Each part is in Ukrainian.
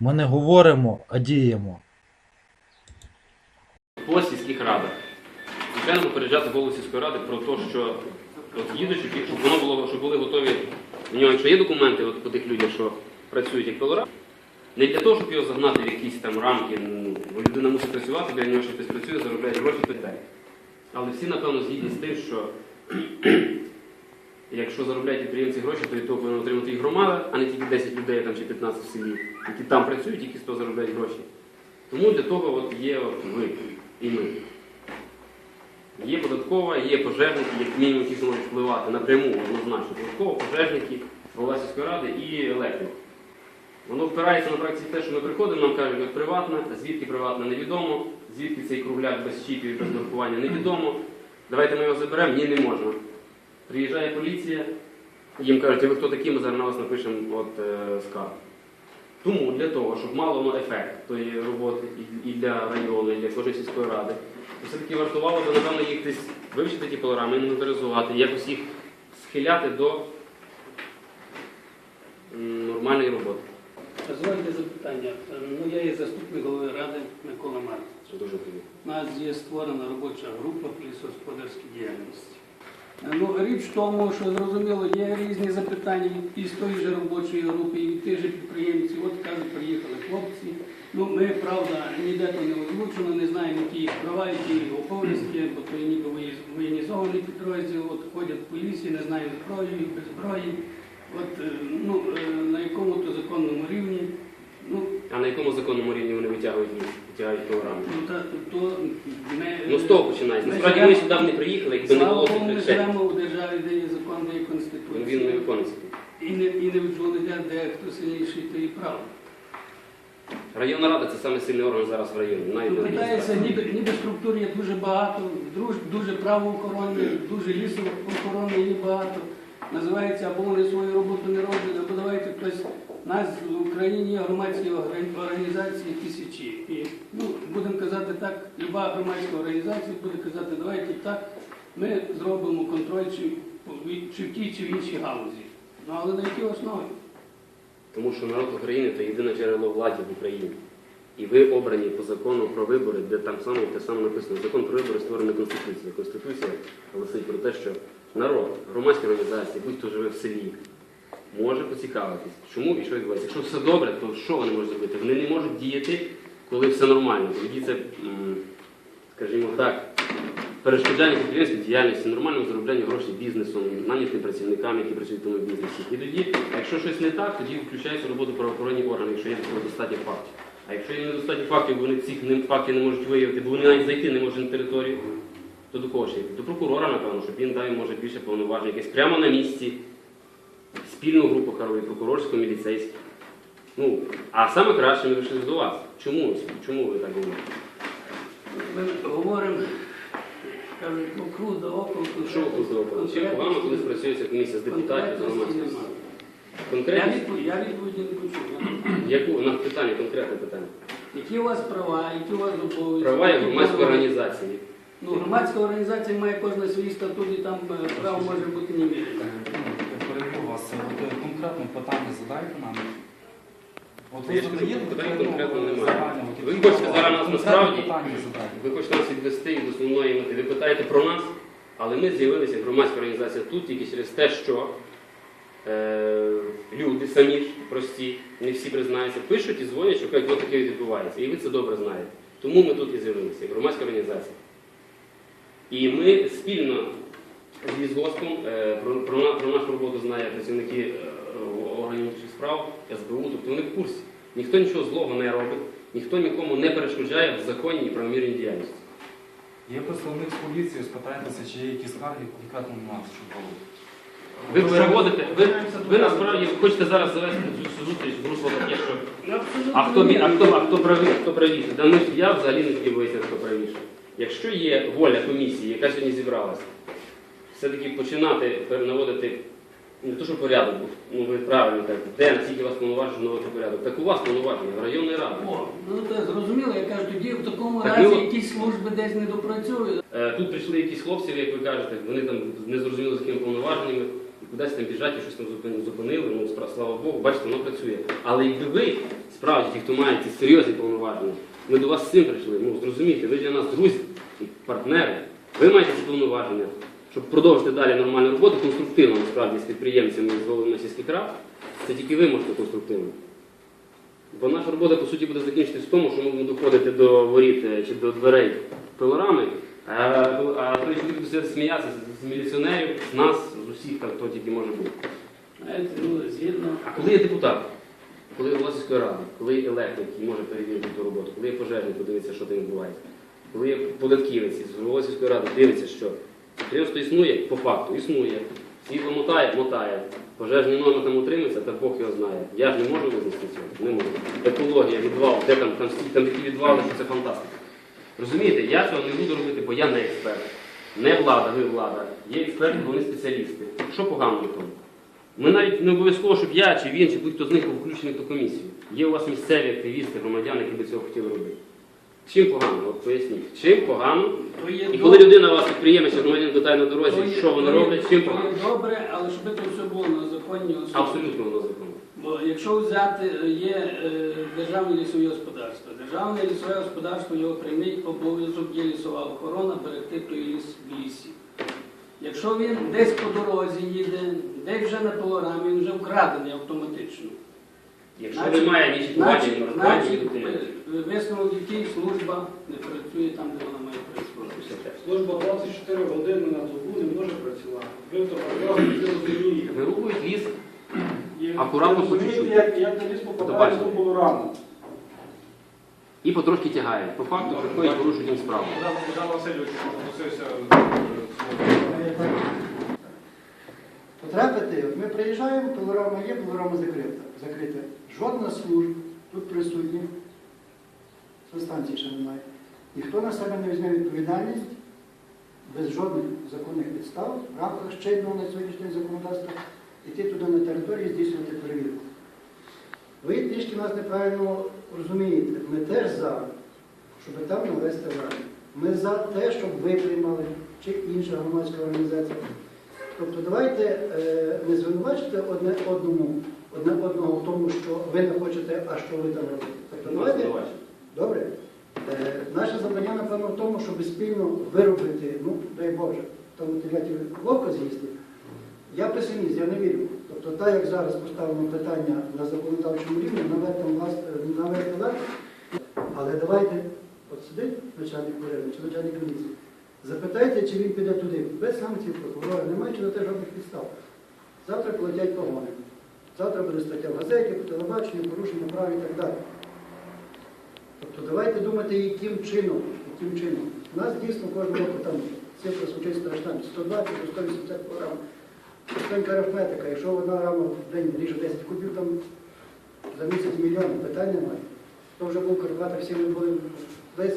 Ми не говоримо, а діємо. по сільських радах. Звичайно, попереджати голову сільської ради про те, що от їдучи, щоб воно було, щоб були готові. В нього, якщо є документи от, по тих людях, що працюють як пилора, не для того, щоб його загнати в якісь там рамки, ну, бо людина мусить працювати, для нього ще хтось працює, заробляє гроші і. Але всі, напевно, згідні з тим, що якщо заробляють підприємці гроші, то від того повинна отримати і громада, а не тільки 10 людей там, чи 15 в селі, які там працюють, з того заробляють гроші. Тому для того от є от ви і ми. Є податкова, є пожежники, як мінімум, які можуть впливати напряму, однозначно. Податкова, пожежники, голова ради і електрик. Воно впирається на практиці те, що ми приходимо, нам кажуть, як приватна, звідки приватна невідомо, звідки цей кругляк без чіпів і без маркування невідомо. Давайте ми його заберемо, ні, не можна. Приїжджає поліція, їм кажуть, а ви хто такі, ми зараз на вас напишемо от, е, скаргу. Тому для того, щоб мало воно ефект тої роботи і- і для району, і для кожної сільської ради, то все-таки вартувало би, напевно, їх десь вивчити ті пилорами, інвентаризувати, якось їх схиляти до нормальної роботи. Дозвольте запитання. Ну, я є заступник голови ради Микола Марк. Це дуже приємно. У нас є створена робоча група по лісогосподарській діяльності. Ну, річ в тому, що зрозуміло, є різні запитання від із тої ж робочої групи, і від тих же підприємців. От кажуть, приїхали хлопці. Ну, ми, правда, ніде то не озвучено, не знаємо, які їх права, які їх обов'язки, бо то ніби воєнізований підрозділ, от ходять по лісі, не знають зброї, без зброї. От е, ну, е, на якому то законному рівні. А на якому законному рівні вони витягують витягають програми? ну та, то ми, Ну з того починається. Насправді ми сюди не приїхали, якби не Слава було Богу, ми цих речей. живемо у державі, де є закон, де є Ну, конституція. Він не виконується. І не, і не відволіде, де хто сильніший, то і право. Районна рада це саме сильний орган зараз в районі. Навіть Ну, не питається, адміністрація. ніби, ніби структур є дуже багато, друж, дуже правоохоронні, дуже лісоохоронні є багато. Називається, або вони свою роботу не роблять, або давайте хтось. Нас в Україні громадські організації тисячі. І ну, будемо казати так, люба громадська організація буде казати, давайте так, ми зробимо контроль чи, чи в тій, чи в іншій галузі. Ну але на якій основі? Тому що народ України це єдине джерело влади в Україні. І ви обрані по закону про вибори, де там саме те саме написано. Закон про вибори створений Конституцією. Конституція гласить про те, що народ, громадські організації, будь-хто живе в селі, може поцікавитись, чому і що відбувається. Якщо все добре, то що вони можуть зробити? Вони не можуть діяти, коли все нормально. Тоді це, скажімо так, перешкоджання підприємській діяльності, нормальному зароблянню грошей бізнесом, нанятим працівникам, які працюють в тому бізнесі. І тоді, якщо щось не так, тоді включаються роботу правоохоронні органи, якщо є достатньо фактів. А якщо є недостатньо фактів, бо вони цих фактів не можуть виявити, бо вони навіть зайти не можуть на територію, то до кого ще? До прокурора, напевно, щоб він дав може більше повноважень, якесь прямо на місці, спільну групу хорові, прокурорську, міліцейську. Ну, а саме краще ми вийшли до вас. Чому? Чому ви так говорите? Ми говоримо, кажуть, ну круто, око, Що ви здобули? Чим погано, коли працюється комісія з депутатів, з громадськості? Я Конкретно? я відповіді не почув. Яку? У нас питання, конкретне питання. Які у вас права, які у вас обов'язки? Права як громадської організації. Ну, громадська організація має кожна свої статут, і там е, право може бути не міряне. Я перебив вас. От, конкретно питання задайте нам. От Я ж кажу, задаєте питань таке, конкретно немає. загальне, от Ви хочете зараз нас Конкретне насправді- питання задайте. Ви хочете нас відвести від основної мети. Ви питаєте про нас, але ми з'явилися як громадська організація тут тільки через те, що е, люди самі ж прості, не всі признаються, пишуть і дзвонять, що кажуть, от таке відбувається. І ви це добре знаєте. Тому ми тут і з'явилися, як громадська організація. І ми спільно з лісгоспом е, про, про, про нашу роботу знають працівники е, органів внутрішніх справ, СБУ, тобто вони в курсі. Ніхто нічого злого не робить, ніхто нікому не перешкоджає в законній і правомірній діяльності. Є представник з поліції, спитайтеся, чи є якісь скарги конкретно на нас, що було. Ви переводите, ви, ви насправді хочете зараз завести цю зустріч в русло таке, що а хто, а хто, а хто правий, хто правіше? Да я взагалі не хотів вияснити, хто правіше. Якщо є воля комісії, яка сьогодні зібралася, все-таки починати наводити не то, що порядок, ну ви правильно кажете, де наскільки у вас повноважень наводити порядок, так у вас повноваження в районної ради. О, ну це зрозуміло, я кажу, тоді в такому Так, разі ну, якісь служби десь не допрацюють. Е, Тут прийшли якісь хлопці, як ви кажете, вони там не зрозуміли з якими повноваженнями, і кудись там біжать і щось там зупин- зупинили. Ну, спра- слава Богу, бачите, воно працює. Але якби ви справді ті, хто має ці серйозні повноваження, ми до вас з цим прийшли. Ну, зрозумійте, ви для нас друзі і партнери. Ви маєте ці повноваження, щоб продовжити далі нормальну роботу, конструктивно насправді з підприємцями з головами сільських рад. Це тільки ви можете конструктивно. Бо наша робота, по суті, буде закінчитись в тому, що ми будемо доходити до воріт е, чи до дверей пилорами, а, той чоловік буде сміятися з- міліціонерів, з нас, з усіх, хто тільки може бути. Ну. А коли є депутат, коли є голова ради, коли є електрик, який може перевірити ту роботу, коли є пожежник, подивитися, що там відбувається, коли є податківець, з голова ради дивиться, що підприємство існує, по факту існує. Світло мотає, мотає. Пожежний номер там утримується, та Бог його знає. Я ж не можу визнати цього. Не можу. Екологія, відвал, де там, там, там такі відвали, що це фантастика. Розумієте, я цього не буду робити, бо я не експерт. Не влада, ви влада. Є експерти, вони спеціалісти. Що погано в тому? Ми навіть не обов'язково, щоб я чи він, чи будь-хто з них був включений в ту комісію. Є у вас місцеві активісти, громадяни, які би цього хотіли робити. Чим погано? От поясніть. Чим погано? То є І коли добре- людина вас підприємець, чи громадянин питає на дорозі, є- що вони то є- роблять, чим то є погано? добре, але щоб це все було на законній основі. Абсолютно воно законно. Бо якщо взяти, е, є е, державне лісове господарство. Державне лісове господарство, його прямий обов'язок є лісова охорона, берегти той ліс в лісі. Якщо він десь по дорозі їде, десь вже на пилорамі, він вже вкрадений автоматично. Якщо Значить- немає ні чіпування, ні Значить, маркування, ні значить, документів. е, висновок який служба не працює там, де вона має працювати. Служба 24 години на добу не може працювати. Ви то розумієте. Вирубують ліс, Акуратно, по чуть-чуть. як, як на ліс попадає Побачите. в ту і потрошки тягають. По факту приходять, порушують їм справу. Богдан Васильович Потрапити, ми приїжджаємо, пилорама є, пилорама закрита. закрита. Жодна з служб тут присутня, станції ще немає. Ніхто на себе не візьме відповідальність без жодних законних підстав в рамках чинного на сьогоднішній день законодавства йти туди на територію і здійснювати перевірку. Ви трішки нас неправильно розумієте. Ми теж за, щоб там навести лад. Ми за те, щоб ви приймали чи інша громадська організація. Тобто давайте е, не звинувачити одне одному, одне одного в тому, що ви не хочете, а що ви там робите. Тобто давайте, добре. Е, наше завдання, напевно, в тому, щоб спільно виробити, ну, дай Боже, тому теляті вовка з'їсти. Я песиміст, я не вірю. Тобто, так як зараз поставлено питання на законодавчому рівні, е, наверти але давайте, от сидить начальник порядку чи начальник комісії, запитайте, чи він піде туди. Без санкцій прокурора, немає чи на те жодних підстав. Завтра полетять погони. Завтра буде стаття в газеті, по телебаченню, порушення прав і так далі. Тобто давайте думати, яким чином, яким чином. У нас дійсно кожного року там цифра звучить страшна, 120 до 180 кг. Простенька арифметика, якщо одна рама в день ріже 10 кубів, там за місяць мільйон, питань немає. То вже був Карпатах, всі ми були.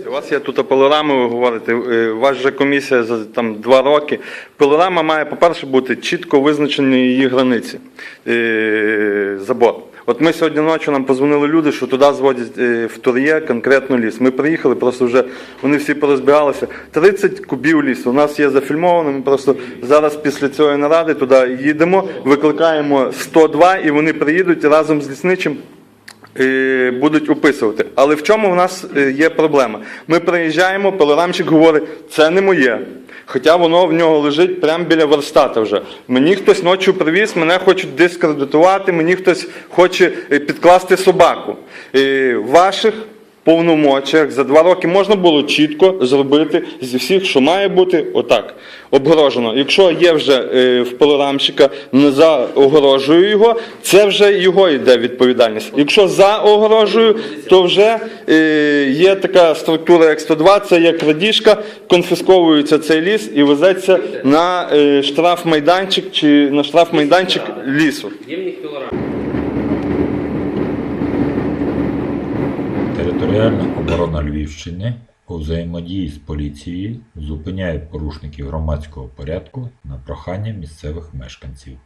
У вас є тут пилорами, ви говорите, е, у вас же комісія за там два роки. Пилорама має, по-перше, бути чітко визначені її границі, е, забор. От ми сьогодні ночі нам позвонили люди, що туди зводять е, в тур'є конкретно ліс. Ми приїхали, просто вже вони всі порозбігалися. 30 кубів лісу. У нас є зафільмовано. Ми просто зараз після цієї наради туди їдемо, викликаємо 102 і вони приїдуть разом з лісничим будуть описувати. Але в чому в нас е, є проблема? Ми приїжджаємо, пилорамщик говорить, це не моє. Хоча воно в нього лежить прямо біля верстата вже. Мені хтось ночі привіз, мене хочуть дискредитувати, мені хтось хоче е, підкласти собаку. Е, ваших повномочіях за два роки можна було чітко зробити зі всіх, що має бути отак. Обгорожено. Якщо є вже е, в пилорамщика, не за огорожую його, це вже його йде відповідальність. Якщо за огорожую, то вже е, є така структура, як 102, це є крадіжка, конфісковується цей ліс і везеться на е, штрафмайданчик чи на штрафмайданчик лісу. Є в них пілорами. Територіальна оборона Львівщини у взаємодії з поліцією зупиняє порушників громадського порядку на прохання місцевих мешканців.